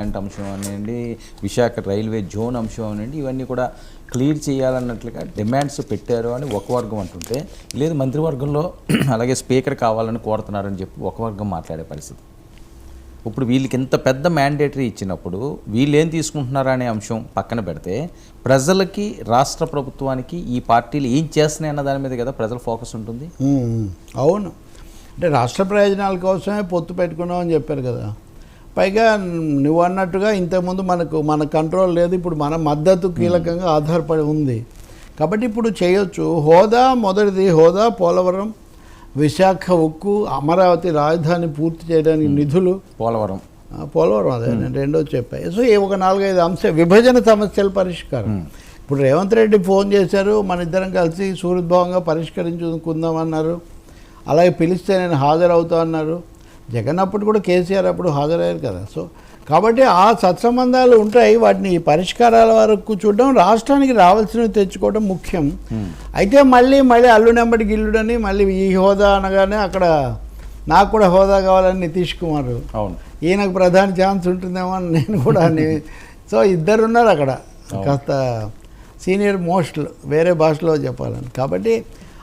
Plant అంశం అనండి Visakha railway zone అంశం అనండి ఇవన్నీ కూడా క్లియర్ చేయాలన్నట్లుగా డిమాండ్స్ పెట్టారు అని ఒక వర్గం అంటుంటే లేదు మంత్రివర్గంలో అలాగే స్పీకర్ కావాలని కోరుతున్నారని చెప్పి ఒక వర్గం మాట్లాడే పరిస్థితి. ఇప్పుడు వీళ్ళకి ఇంత పెద్ద మ్యాండేటరీ ఇచ్చినప్పుడు వీళ్ళు ఏం తీసుకుంటున్నారా అనే అంశం పక్కన పెడితే ప్రజలకి రాష్ట్ర ప్రభుత్వానికి ఈ పార్టీలు ఏం చేస్తున్నాయి అన్న దాని మీద కదా ప్రజల ఫోకస్ ఉంటుంది? అవును. అంటే రాష్ట్ర ప్రయోజనాల కోసమే పొత్తు పెట్టుకున్నామని చెప్పారు కదా. పైగా నువ్వు అన్నట్టుగా ఇంతకుముందు మనకు మన కంట్రోల్ లేదు ఇప్పుడు మన మద్దతు కీలకంగా ఆధారపడి ఉంది. కాబట్టి ఇప్పుడు చేయొచ్చు. హోదా మొదటిది హోదా పోలవరం విశాఖ ఉక్కు అమరావతి రాజధాని పూర్తి చేయడానికి నిధులు. పోలవరం. పోలవరం అదే నేను రెండో చెప్పాయి సో ఈ ఒక నాలుగైదు అంశ విభజన సమస్యల పరిష్కారం. ఇప్పుడు రేవంత్ రెడ్డి ఫోన్ చేశారు మన ఇద్దరం కలిసి సూర్యద్భావంగా పరిష్కరించుకుందాం అన్నారు. అలాగే పిలిస్తే నేను హాజరవుతా అన్నారు. జగన్ అప్పుడు కూడా కేసీఆర్ అప్పుడు హాజరయ్యారు కదా. సో కాబట్టి ఆ సత్సంబంధాలు ఉంటాయి. వాటిని పరిష్కారాల వరకు చూడడం రాష్ట్రానికి రావాల్సినవి తెచ్చుకోవడం ముఖ్యం. అయితే మళ్ళీ మళ్ళీ అల్లునెంబడి గిల్లుడని మళ్ళీ ఈ హోదా అనగానే అక్కడ నాకు కూడా హోదా కావాలని నితీష్ కుమార్. అవును. ఈయనకు ప్రధాన ఛాన్స్ ఉంటుందేమో అని నేను కూడా సో ఇద్దరు ఉన్నారు అక్కడ కాస్త సీనియర్ మోస్ట్ వేరే భాషలో చెప్పాలని. కాబట్టి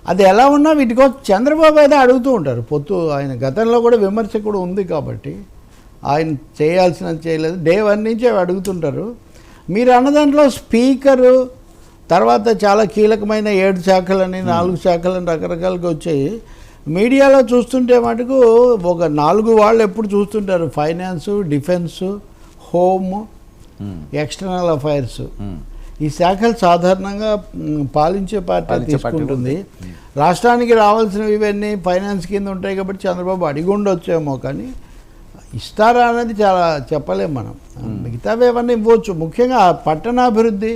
అది ఎలా ఉన్నా వీటికో చంద్రబాబు అయితే అడుగుతూ ఉంటారు. పొత్తు ఆయన గతంలో కూడా విమర్శ కూడా ఉంది కాబట్టి ఆయన చేయాల్సినది చేయలేదు. డే వన్ నుంచి అవి అడుగుతుంటారు. మీరు అన్న దాంట్లో స్పీకరు తర్వాత చాలా కీలకమైన ఏడు శాఖలని నాలుగు శాఖలని రకరకాలుగా వచ్చాయి. మీడియాలో చూస్తుంటే మటుకు ఒక నాలుగు వాళ్ళు ఎప్పుడు చూస్తుంటారు. Finance defence home external affairs. ఈ శాఖలు సాధారణంగా పాలించే పార్టీ తీసుకుంటుంది. రాష్ట్రానికి రావాల్సినవి ఇవన్నీ ఫైనాన్స్ కింద ఉంటాయి కాబట్టి చంద్రబాబు అడిగి ఉండొచ్చేమో కానీ ఇస్తారా అనేది చాలా చెప్పలేం మనం. మిగతావి ఏమన్నా ఇవ్వచ్చు. ముఖ్యంగా పట్టణాభివృద్ధి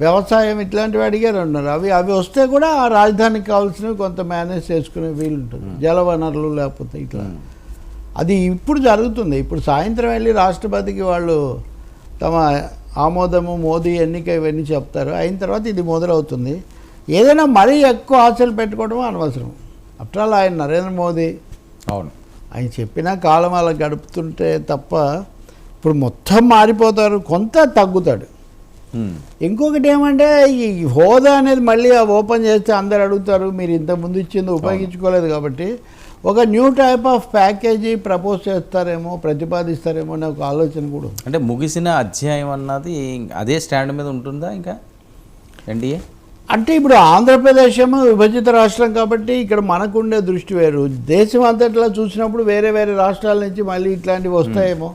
వ్యవసాయం ఇట్లాంటివి అడిగారు అన్నారు. అవి అవి వస్తే కూడా ఆ రాజధానికి కావాల్సినవి కొంత మేనేజ్ చేసుకునే వీలు ఉంటుంది. జలవనరులు లేకపోతే ఇట్లా. అది ఇప్పుడు జరుగుతుంది. ఇప్పుడు సాయంత్రం వెళ్ళి రాష్ట్రపతికి వాళ్ళు తమ ఆమోదము మోదీ ఎన్నిక ఇవన్నీ చెప్తారు. అయిన తర్వాత ఇది మొదలవుతుంది. ఏదైనా మరీ ఎక్కువ ఆశలు పెట్టుకోవడం అనవసరం. ఆఫ్టర్ ఆల్ ఆయన నరేంద్ర మోదీ. అవును. ఆయన చెప్పిన కాలం అలా గడుపుతుంటే తప్ప ఇప్పుడు మొత్తం మారిపోతారు కొంత తగ్గుతాడు. ఇంకొకటి ఏమంటే ఈ హోదా అనేది మళ్ళీ ఓపెన్ చేస్తే అందరు అడుగుతారు మీరు ఇంత ముందు ఇచ్చింది ఉపయోగించుకోలేదు కాబట్టి ఒక new type of package propose చేస్తారేమో ప్రతిపాదిస్తారేమో అనే ఒక ఆలోచన కూడా అంటే ముగిసిన అధ్యాయం అన్నది అదే స్టాండ్ మీద ఉంటుందా ఇంకా? ఎన్డీఏ అంటే ఇప్పుడు ఆంధ్రప్రదేశ్ ఏమో విభజిత రాష్ట్రం కాబట్టి ఇక్కడ మనకుండే దృష్టి వేరు. దేశం అంతట్లా చూసినప్పుడు వేరే వేరే రాష్ట్రాల నుంచి మళ్ళీ ఇట్లాంటివి వస్తాయేమో.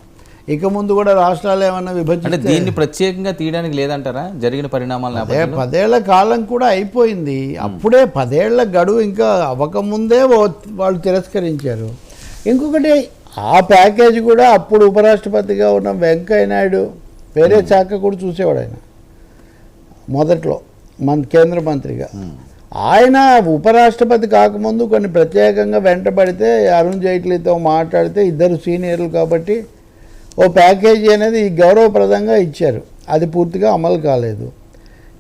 ఇక ముందు కూడా రాష్ట్రాలు ఏమన్నా విభజిస్తే దీన్ని ప్రత్యేకంగా తీయడానికి లేదంటారా? జరిగిన పరిణామాల అదే పదేళ్ళ కాలం కూడా అయిపోయింది. అప్పుడే పదేళ్ళ గడువు ఇంకా అవ్వకముందే వాళ్ళు తిరస్కరించారు. ఇంకొకటి ఆ ప్యాకేజ్ కూడా అప్పుడు ఉపరాష్ట్రపతిగా ఉన్న వెంకయ్య నాయుడు వేరే శాఖ కూడా చూసేవాడు ఆయన. మొదట్లో మన కేంద్ర మంత్రిగా. ఆయన ఉపరాష్ట్రపతి కాకముందు కొన్ని ప్రత్యేకంగా వెంటబడితే అరుణ్ జైట్లీతో మాట్లాడితే ఇద్దరు సీనియర్లు కాబట్టి ఓ ప్యాకేజీ అనేది గౌరవప్రదంగా ఇచ్చారు. అది పూర్తిగా అమలు కాలేదు.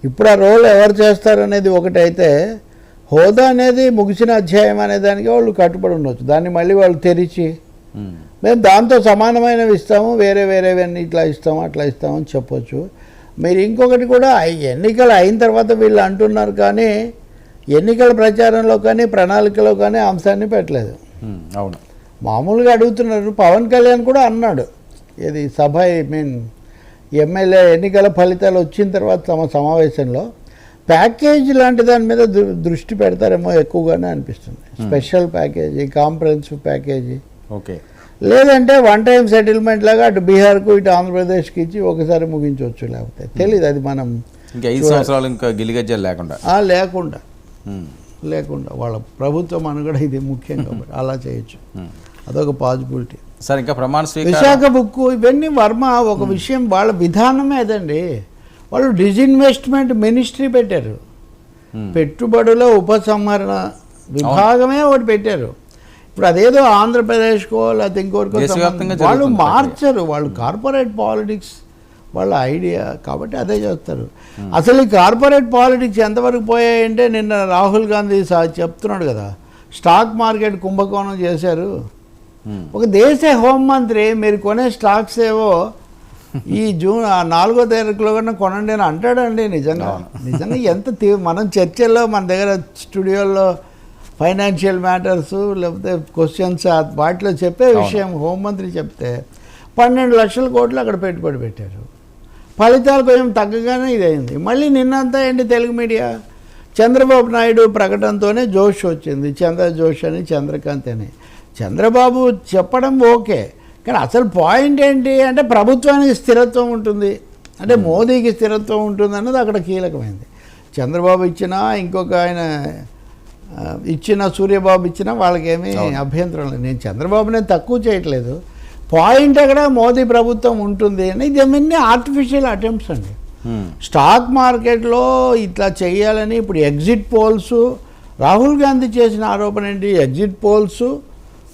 ఇప్పుడు ఆ రోల్ ఎవరు చేస్తారనేది ఒకటైతే హోదా అనేది ముగిసిన అధ్యాయం అనే దానికి వాళ్ళు కట్టుబడి ఉండొచ్చు. దాన్ని మళ్ళీ వాళ్ళు తెరిచి మేము. దాంతో సమానమైనవి ఇస్తాము వేరే వేరేవన్నీ ఇట్లా ఇస్తాము అట్లా ఇస్తామని చెప్పొచ్చు. మీరు ఇంకొకటి కూడా ఎన్నికలు అయిన తర్వాత వీళ్ళు అంటున్నారు కానీ ఎన్నికల ప్రచారంలో కానీ ప్రణాళికలో కానీ అంశాన్ని పెట్టలేదు. అవును. మామూలుగా అడుగుతున్నారు. పవన్ కళ్యాణ్ కూడా అన్నాడు. ఇది సభ ఐ మీన్ ఎమ్మెల్యే ఎన్నికల ఫలితాలు వచ్చిన తర్వాత తమ సమావేశంలో ప్యాకేజ్ లాంటి దాని మీద దృష్టి పెడతారేమో ఎక్కువగానే అనిపిస్తుంది. Special package comprehensive package. Okay. లేదంటే వన్ టైం సెటిల్మెంట్ లాగా అటు బీహార్కు ఇటు ఆంధ్రప్రదేశ్కి ఇచ్చి ఒకసారి ముగించవచ్చు లేకపోతే. తెలియదు అది మనం ఇంకా ఐదు సంవత్సరాలు ఇంకా గిలిగజ్జలు లేకుండా. లేకుండా. ఉమ్, లేకుండా. వాళ్ళ ప్రభుత్వం అనుగడ ఇది ముఖ్యం కాబట్టి అలా చేయొచ్చు. అదొక పాజిబిలిటీ. సార్ ఇంకా ప్రమాణ విశాఖ బుక్ ఇవన్నీ వర్మ ఒక విషయం వాళ్ళ విధానమే అదండి. వాళ్ళు డిజిన్వెస్ట్మెంట్ మినిస్ట్రీ పెట్టారు. పెట్టుబడుల ఉపసంహరణ విభాగమే ఒకటి పెట్టారు. ఇప్పుడు అదేదో ఆంధ్రప్రదేశ్కో లేకపోతే సంబంధం- వాళ్ళు మార్చరు. వాళ్ళు కార్పొరేట్ పాలిటిక్స్ వాళ్ళ ఐడియా కాబట్టి అదే చేస్తారు. అసలు ఈ కార్పొరేట్ పాలిటిక్స్ ఎంతవరకు పోయాయంటే నిన్న రాహుల్ గాంధీ చెప్తున్నాడు కదా. స్టాక్ మార్కెట్ కుంభకోణం చేశారు. ఒక దేశ హోంమంత్రి మీరు కొనే స్టాక్స్ ఏవో ఈ జూన్ ఆ నాలుగో తారీఖులో కన్నా కొనండి అని అంటాడండి నిజంగా. నిజంగా ఎంత మనం చర్చల్లో మన దగ్గర స్టూడియోలో ఫైనాన్షియల్ మ్యాటర్స్ లేకపోతే క్వశ్చన్స్ వాటిలో చెప్పే విషయం హోంమంత్రి చెప్తే పన్నెండు లక్షల కోట్లు అక్కడ పెట్టుబడి పెట్టారు. ఫలితాలు కొంచెం తగ్గగానే ఇదైంది. మళ్ళీ నిన్నంతా ఏంటి తెలుగు మీడియా? చంద్రబాబు నాయుడు ప్రకటనతోనే జోష్ వచ్చింది. చంద్ర జోష్ అని చంద్రకాంత్ అని. చంద్రబాబు చెప్పడం ఓకే కానీ అసలు పాయింట్ ఏంటి అంటే ప్రభుత్వానికి స్థిరత్వం ఉంటుంది. అంటే మోదీకి స్థిరత్వం ఉంటుంది అన్నది అక్కడ కీలకమైంది. చంద్రబాబు ఇచ్చినా ఇంకొక ఆయన ఇచ్చిన సూర్యబాబు ఇచ్చినా వాళ్ళకేమీ అభ్యంతరం లేదు. నేను చంద్రబాబునే తక్కువ చేయట్లేదు. పాయింట్ అక్కడ మోదీ ప్రభుత్వం ఉంటుంది అని ఇవన్నీ ఆర్టిఫిషియల్ అటెంప్ట్స్ అండి. Hmm. స్టాక్ మార్కెట్లో ఇట్లా చేయాలని ఇప్పుడు ఎగ్జిట్ పోల్స్ రాహుల్ గాంధీ చేసిన ఆరోపణ ఏంటి? ఎగ్జిట్ పోల్స్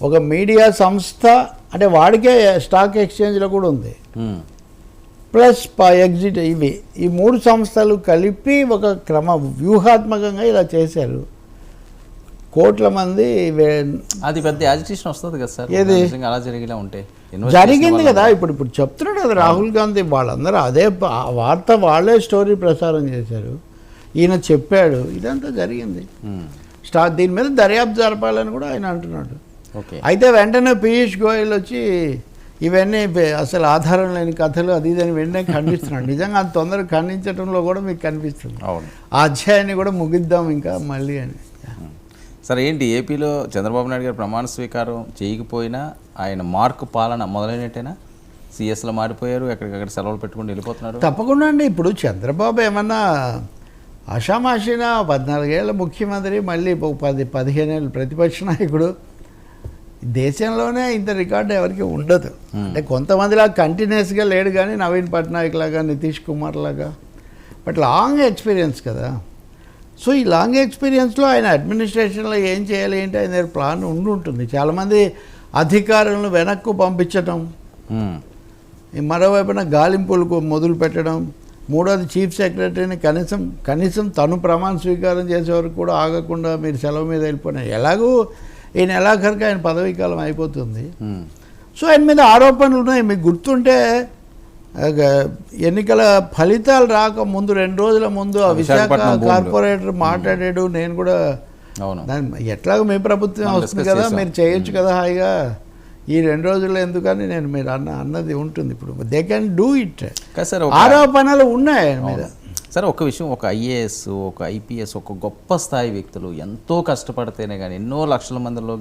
ఒక మీడియా సంస్థ అంటే వాడికే స్టాక్ ఎక్స్చేంజ్లో కూడా ఉంది. Hmm. ప్లస్ ప- ఎగ్జిట్ ఇవి. ఈ మూడు సంస్థలు కలిపి ఒక క్రమ వ్యూహాత్మకంగా ఇలా చేశారు. కోట్ల మంది అది పెద్ద యాజిటేషన్ వస్తుంది కదా సార్. ఏది? అలా జరిగేలా ఉంటే జరిగింది కదా. ఇప్పుడు ఇప్పుడు చెప్తున్నాడు కదా రాహుల్ గాంధీ. వాళ్ళందరూ అదే వార్త వాళ్ళే స్టోరీ ప్రసారం చేశారు. ఈయన చెప్పాడు. ఇదంతా జరిగింది. Hmm. స్టా దీని మీద దర్యాప్తు జరపాలని కూడా ఆయన అంటున్నాడు. అయితే వెంటనే పీయూష్ గోయల్ వచ్చి ఇవన్నీ అసలు ఆధారం లేని కథలు అది ఇది అని వెంటనే ఖండిస్తున్నాడు. నిజంగా అంత తొందరగా ఖండించడంలో కూడా మీకు కనిపిస్తుంది. అవును. ఆ అధ్యాయాన్ని కూడా ముగిద్దాం ఇంకా మళ్ళీ అని. సరే ఏంటి ఏపీలో చంద్రబాబు నాయుడు గారు ప్రమాణ స్వీకారం చేయకపోయినా ఆయన మార్కు పాలన మొదలైనట్టేనా? సిఎస్లో మారిపోయారు ఎక్కడికక్కడ సెలవులు పెట్టుకుని వెళ్ళిపోతున్నారు. తప్పకుండా అండి. ఇప్పుడు చంద్రబాబు ఏమన్నా ఆషామాషిన? పద్నాలుగేళ్ళ ముఖ్యమంత్రి మళ్ళీ పది పదిహేను ఏళ్ళు ప్రతిపక్ష నాయకుడు. దేశంలోనే ఇంత రికార్డు ఎవరికి ఉండదు. అంటే కొంతమందిలా కంటిన్యూస్గా లేడు కానీ నవీన్ పట్నాయక్ లాగా నితీష్ కుమార్ లాగా. బట్ లాంగ్ ఎక్స్పీరియన్స్ కదా. సో ఈ లాంగ్ ఎక్స్పీరియన్స్లో ఆయన అడ్మినిస్ట్రేషన్లో ఏం చేయాలి ఏంటి ఆయన ప్లాన్ ఉండి ఉంటుంది చాలామంది అధికారులను వెనక్కు పంపించటం. Hmm. మరోవైపున గాలింపులకు మొదలు పెట్టడం. మూడోది చీఫ్ సెక్రటరీని కనీసం కనీసం తను ప్రమాణ స్వీకారం చేసే వరకు కూడా ఆగకుండా మీరు సెలవు మీద వెళ్ళిపోయినాయి ఎలాగూ ఈ నెలాఖరికి ఆయన పదవీ కాలం అయిపోతుంది. Hmm. సో ఆయన మీద ఆరోపణలు ఉన్నాయి. మీకు గుర్తుంటే ఎన్నికల ఫలితాలు రాక ముందు రెండు రోజుల ముందు ఆ విశాఖ. కార్పొరేటర్ మాట్లాడాడు. నేను కూడా అవును. దాని ఎట్లాగో మీ ప్రభుత్వం వస్తుంది కదా. మీరు చేయొచ్చు కదా హాయిగా. ఈ రెండు రోజుల్లో ఎందుకని నేను మీరు అన్న అన్నది ఉంటుంది ఇప్పుడు. దే కెన్ డూ ఇట్ ఆరోపణలు ఉన్నాయి ఆయన మీద. సరే ఒక విషయం ఒక ఐఏఎస్ ఒక ఐపీఎస్ ఒక గొప్ప స్థాయి వ్యక్తులు ఎంతో కష్టపడితేనే కానీ ఎన్నో లక్షల మందిలో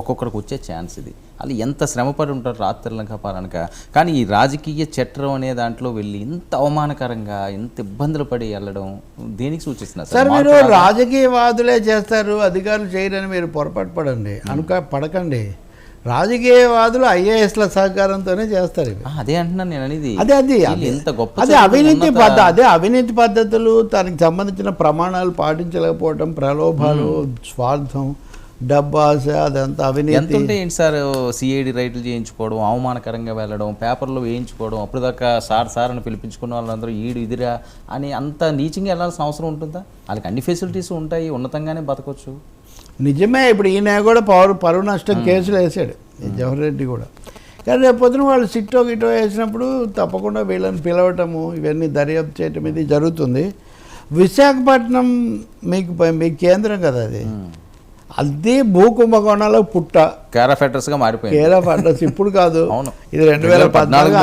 ఒక్కొక్కరికి వచ్చే ఛాన్స్ ఇది. వాళ్ళు ఎంత శ్రమపడి ఉంటారు రాత్రులనక పాలనక కానీ ఈ రాజకీయ చట్టం అనే దాంట్లో వెళ్ళి ఇంత అవమానకరంగా ఇంత ఇబ్బందులు పడి వెళ్ళడం దేనికి సూచిస్తున్నారు? సార్ మీరు? రాజకీయవాదులే చేస్తారు అధికారులు చేయరని మీరు పొరపాటు పడండి అనుక పడకండి. రాజకీయవాదులు ఐఏఎస్ల సహకారంతోనే చేస్తారు అదే అంటున్నాను నేను అనేది. అదే అది. ఎంత గొప్ప అదే అవినీతి ఉన్నత- పద్ధ అదే అవినీతి పద్ధతులు దానికి సంబంధించిన ప్రమాణాలు పాటించలేకపోవడం ప్రలోభాలు స్వార్థం డబ్బు ఆశ అదంతా ఎంత అవినీతి. ఉంటే ఏంటి సార్ సిఐడి రైట్లు చేయించుకోవడం అవమానకరంగా వెళ్ళడం పేపర్లో వేయించుకోవడం అప్పుడు దాకా సార్ సార్ అని పిలిపించుకున్న వాళ్ళందరూ ఈడు ఇదిరా అని అంత నీచింగా వెళ్ళాల్సిన అవసరం ఉంటుందా? వాళ్ళకి అన్ని ఫెసిలిటీస్ ఉంటాయి ఉన్నతంగానే బతకొచ్చు. నిజమే ఇప్పుడు ఈయన కూడా పౌరు పరువు నష్టం కేసులు వేసాడు. జవహర్ రెడ్డి కూడా. కానీ రేపు పొద్దున వాళ్ళు సిట్టో గిటో వేసినప్పుడు తప్పకుండా వీళ్ళని పిలవటము ఇవన్నీ దర్యాప్తు చేయటం ఇది జరుగుతుంది. విశాఖపట్నం మీకు మీ కేంద్రం కదా అది. అది భూ కుంభకోణాలకు పుట్ట. కేర్ ఆఫ్ అడ్రస్గా మారిపోయింది. కేర్ ఆఫ్ అడ్రస్ ఇప్పుడు కాదు. ఇది రెండు వేల 2014 పద్నాలుగు